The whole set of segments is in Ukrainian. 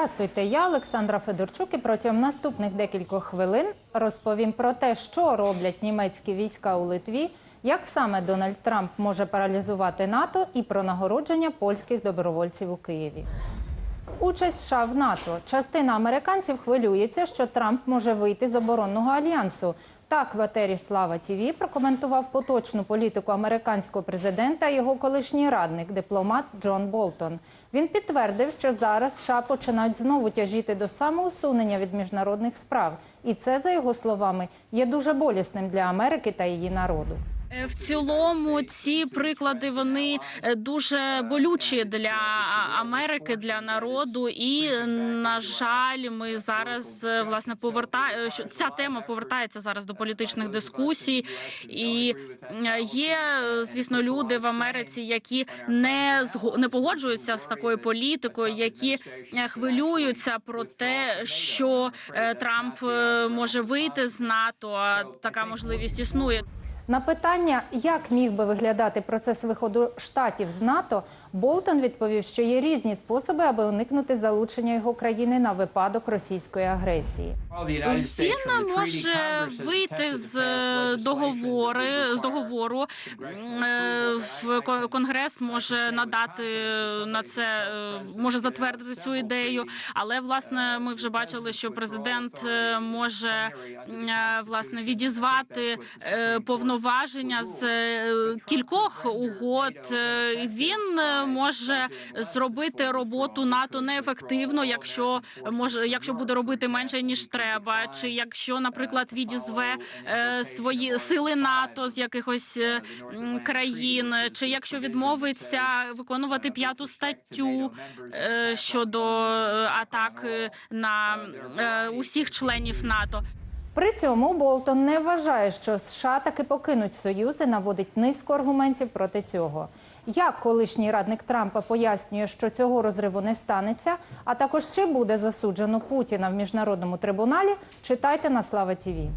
Здрастуйте, я Олександра Федорчук і протягом наступних декількох хвилин розповім про те, що роблять німецькі війська у Литві, як саме Дональд Трамп може паралізувати НАТО і про нагородження польських добровольців у Києві. Участь США в НАТО. Частина американців хвилюється, що Трамп може вийти з оборонного альянсу. Так в етері Слава ТІВІ прокоментував поточну політику американського президента його колишній радник, дипломат Джон Болтон. Він підтвердив, що зараз США починають знову тяжіти до самоусунення від міжнародних справ, і це, за його словами, є дуже болісним для Америки та її народу. Е, В цілому ці приклади вони е, дуже болючі для Америки, для народу. І на жаль, ми зараз е, власне повертає ця тема повертається зараз до політичних дискусій. І є, звісно, люди в Америці, які не не погоджуються з такою політикою, які хвилюються про те, що Трамп може вийти з НАТО. А така можливість існує. На питання, як міг би виглядати процес виходу штатів з НАТО, Болтон відповів, що є різні способи, аби уникнути залучення його країни на випадок російської агресії. Він може вийти з е, договори з договору. Е, В ко- конгрес може надати на це, е, може затвердити цю ідею. Але власне ми вже бачили, що президент е, може е, власне відізвати е, повноваження з е, кількох угод. Е, Він е, може зробити роботу НАТО неефективно, якщо може, якщо буде робити менше ніж треба, чи якщо, наприклад, відізве е, свої сили НАТО з якихось е, країн, чи якщо відмовиться виконувати п'яту статтю е, щодо атак на усіх членів НАТО. При цьому Болтон не вважає, що США таки покинуть союз і наводить низку аргументів проти цього. Як колишній радник Трампа пояснює, що цього розриву не станеться, а також чи буде засуджено Путіна в міжнародному трибуналі, читайте на Слава ТІВІ.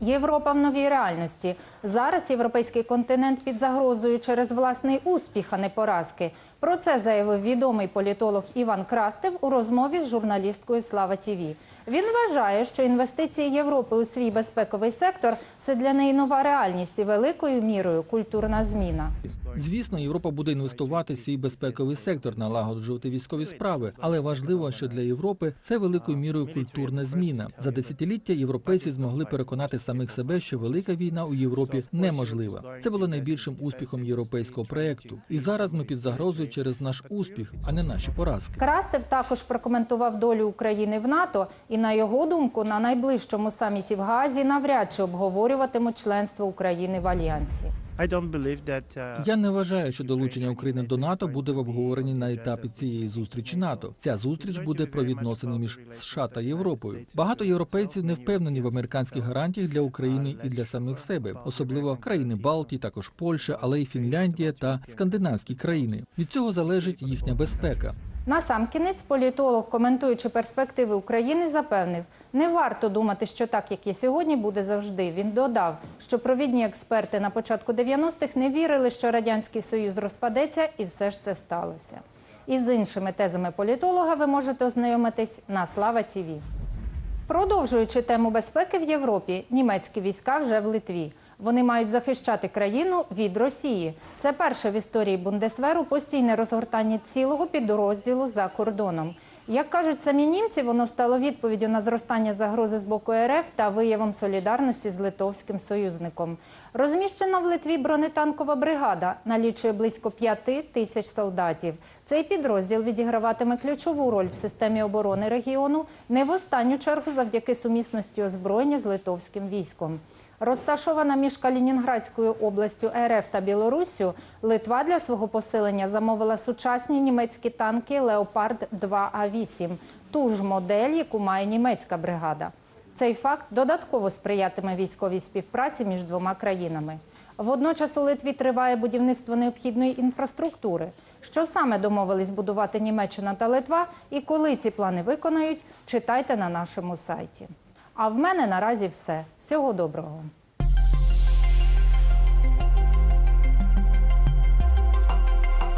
Європа в новій реальності. Зараз європейський континент під загрозою через власний успіх, а не поразки. Про це заявив відомий політолог Іван Крастев у розмові з журналісткою Слава ТІВІ. Він вважає, що інвестиції Європи у свій безпековий сектор це для неї нова реальність і великою мірою культурна зміна. Звісно, Європа буде інвестувати в свій безпековий сектор, налагоджувати військові справи, але важливо, що для Європи це великою мірою культурна зміна. За десятиліття європейці змогли переконати самих себе, що велика війна у Європі неможлива. Це було найбільшим успіхом європейського проекту. І зараз ми під загрозою через наш успіх, а не наші поразки. Крастев також прокоментував долю України в НАТО, і на його думку, на найближчому саміті в Газі навряд чи обговорюватимуть членство України в альянсі. I don't believe that uh, Я не вважаю, що долучення України до НАТО буде в обговоренні на етапі цієї зустрічі НАТО. Ця зустріч буде про відносини між США та Європою. Багато європейців не впевнені в американських гарантіях для України і для самих себе, особливо країни Балтії, також Польща, але й Фінляндія та скандинавські країни. Від цього залежить їхня безпека. Насамкінець політолог, коментуючи перспективи України, запевнив, не варто думати, що так, як є сьогодні, буде завжди. Він додав, що провідні експерти на початку 90-х не вірили, що радянський союз розпадеться, і все ж це сталося. І з іншими тезами політолога ви можете ознайомитись на Слава ТІВІ. Продовжуючи тему безпеки в Європі, німецькі війська вже в Литві. Вони мають захищати країну від Росії. Це перше в історії Бундесверу постійне розгортання цілого підрозділу за кордоном. Як кажуть самі німці, воно стало відповіддю на зростання загрози з боку РФ та виявом солідарності з литовським союзником. Розміщена в Литві бронетанкова бригада налічує близько п'яти тисяч солдатів. Цей підрозділ відіграватиме ключову роль в системі оборони регіону не в останню чергу завдяки сумісності озброєння з литовським військом. Розташована між Калінінградською областю РФ та Білоруссю, Литва для свого посилення замовила сучасні німецькі танки Леопард 2 а 8 ту ж модель, яку має німецька бригада. Цей факт додатково сприятиме військовій співпраці між двома країнами. Водночас у Литві триває будівництво необхідної інфраструктури. Що саме домовились будувати Німеччина та Литва, і коли ці плани виконають, читайте на нашому сайті. А в мене наразі все. Всього доброго.